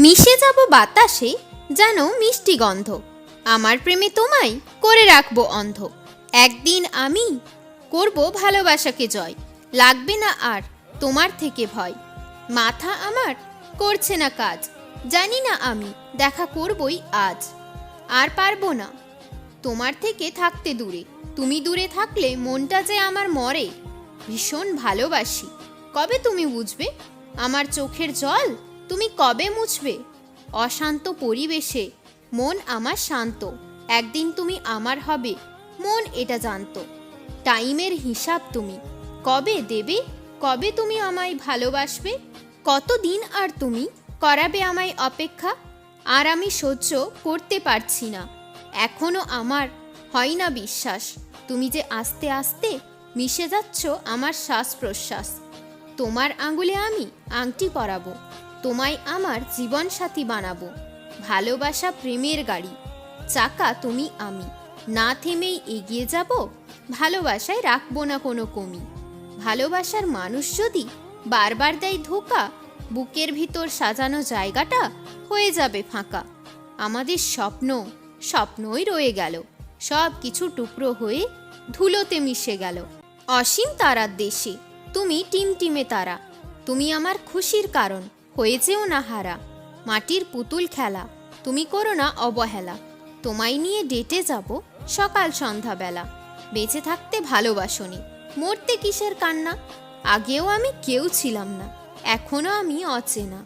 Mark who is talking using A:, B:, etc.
A: মিশে যাব বাতাসে, যেন মিষ্টি গন্ধ। আমার প্রেমে তোমায় করে রাখব অন্ধ। একদিন আমি করব ভালোবাসাকে জয়। লাগবে না আর তোমার থেকে ভয়। মাথা আমার করছে না কাজ। জানি না আমি দেখা করবই আজ। আর পারব না। তোমার থেকে থাকতে দূরে। তুমি দূরে থাকলে মনটা যে আমার মরে। ভীষণ ভালোবাসি। কবে তুমি বুঝবে? আমার চোখের জল তুমি কবে মুছবে? অশান্ত পরিবেশে, মন আমার শান্ত। একদিন তুমি আমার হবে, মন এটা জানত। টাইমের হিসাব তুমি, কবে দেবে, কবে তুমি আমায় ভালোবাসবে? কতদিন আর তুমি করাবে আমায় অপেক্ষা? আর আমি সহ্য করতে পারছি না। এখনও আমার হয় না বিশ্বাস। তুমি যে আস্তে আস্তে মিশে যাচ্ছ আমার শ্বাস প্রশ্বাস তোমার আঙুলে আমি আংটি পরাবো। তোমায় আমার জীবন সাথী বানাবো। ভালোবাসা প্রেমের গাড়ি। চাকা তুমি আমি। না থেমেই এগিয়ে যাব, ভালোবাসায় রাখব না কোনো কমি। ভালোবাসার মানুষ যদি বারবার দেয় ধোকা, বুকের ভিতর সাজানো জায়গাটা হয়ে যাবে ফাঁকা। আমাদের স্বপ্ন, স্বপ্নই রয়ে গেল। সব কিছু টুকরো হয়ে ধুলোতে মিশে গেল। অসীম তারার দেশে, তুমি টিমটিমে তারা। তুমি আমার খুশির কারণ। হয়েছেও না হারা। মাটির পুতুল খেলা, তুমি করো না অবহেলা। তোমায় নিয়ে ডেটে যাব সকাল সন্ধ্যাবেলা। বেঁচে থাকতে ভালোবাসনি। মরতে কিসের কান্না? আগেও আমি কেউ ছিলাম না, এখনও আমি অচেনা।